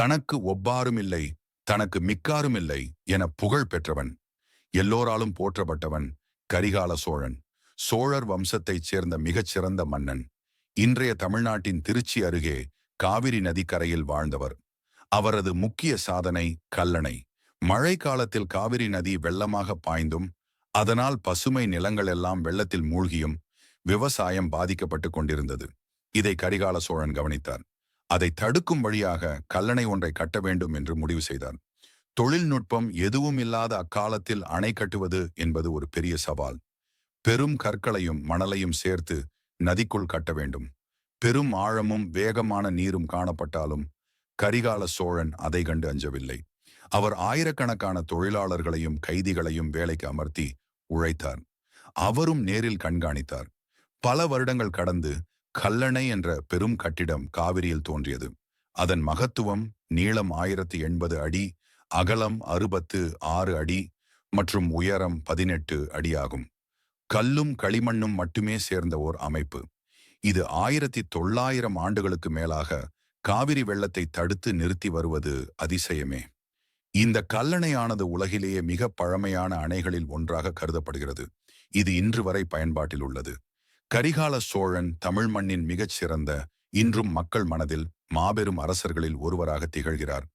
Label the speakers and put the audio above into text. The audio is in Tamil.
Speaker 1: தனக்கு ஒப்பாரும் இல்லை தனக்கு மிக்காரும் இல்லை என புகழ் பெற்றவன் எல்லோராலும் போற்றப்பட்டவன் கரிகால சோழன் சோழர் வம்சத்தைச் சேர்ந்த மிகச்சிறந்த மன்னன் இன்றைய தமிழ்நாட்டின் திருச்சி அருகே காவிரி நதிக்கரையில் வாழ்ந்தவர். அவரது முக்கிய சாதனை கல்லணை. மழை காலத்தில் காவிரி நதி வெள்ளமாக பாய்ந்தும் அதனால் பசுமை நிலங்கள் எல்லாம் வெள்ளத்தில் மூழ்கியும் விவசாயம் பாதிக்கப்பட்டு கொண்டிருந்தது. இதை கரிகால சோழன் கவனித்தார். அதை தடுக்கும் வழியாக கல்லணை ஒன்றை கட்ட வேண்டும் என்று முடிவு செய்தார் தொழில்நுட்பம் எதுவும் இல்லாத அக்காலத்தில் அணை கட்டுவது என்பது ஒரு பெரிய சவால். பெரும் கற்களையும் மணலையும் சேர்த்து நதிக்குள் கட்ட வேண்டும். பெரும் ஆழமும் வேகமான நீரும் காணப்பட்டாலும் கரிகால சோழன் அதை கண்டு அஞ்சவில்லை. அவர் ஆயிரக்கணக்கான தொழிலாளர்களையும் கைதிகளையும் வேலைக்கு அமர்த்தி உழைத்தார். அவரும் நேரில் கண்காணித்தார். பல வருடங்கள் கடந்து கல்லணை என்ற பெரும் கட்டிடம் காவிரியில் தோன்றியது. அதன் மகத்துவம் நீளம் ஆயிரத்தி எண்பது அடி அகலம் அறுபத்து ஆறு அடி மற்றும் உயரம் பதினெட்டு அடியாகும். கல்லும் களிமண்ணும் மட்டுமே சேர்ந்த ஓர் அமைப்பு. இது ஆயிரத்தி தொள்ளாயிரம் ஆண்டுகளுக்கு மேலாக காவிரி வெள்ளத்தை தடுத்து நிறுத்தி வருவது அதிசயமே. இந்த கல்லணையானது உலகிலேயே மிக பழமையான அணைகளில் ஒன்றாக கருதப்படுகிறது. இது இன்று வரை பயன்பாட்டில் உள்ளது. கரிகால சோழன் தமிழ் மண்ணின் மிகச் சிறந்த இன்றும் மக்கள் மனதில் மாபெரும் அரசர்களில் ஒருவராக திகழ்கிறார்.